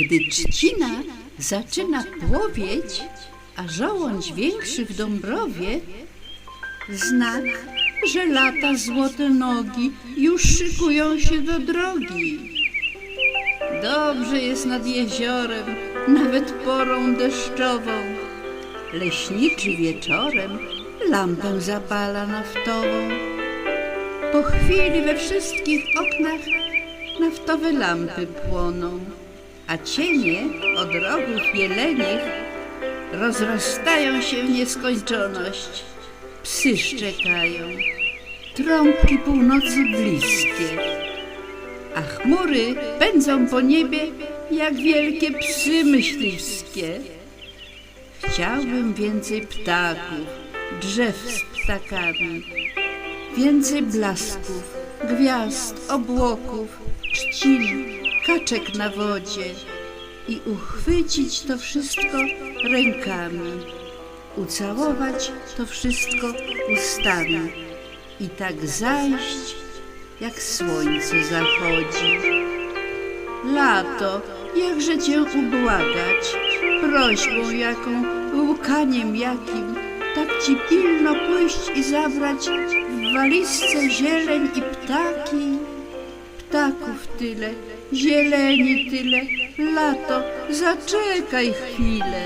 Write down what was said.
Gdy trzcina zaczyna płowieć, a żołądź większy w Dąbrowie, znak, że lata złote nogi już szykują się do drogi. Dobrze jest nad jeziorem, nawet porą deszczową. Leśniczy wieczorem lampę zapala naftową. Po chwili we wszystkich oknach naftowe lampy płoną, a cienie od rogów jelenich rozrastają się w nieskończoność. Psy szczekają, trąbki północy bliskie, a chmury pędzą po niebie jak wielkie psy myśliwskie. Chciałbym więcej ptaków, drzew z ptakami, więcej blasków, gwiazd, obłoków, trzcin, kaczek na wodzie i uchwycić to wszystko rękami, ucałować to wszystko ustami i tak zajść, jak słońce zachodzi. Lato, jakże cię ubłagać, prośbą jaką, łkaniem jakim, tak ci pilno pójść i zabrać w walizce zieleń i ptaki. Ptaków tyle, zieleni tyle, lato, zaczekaj chwilę.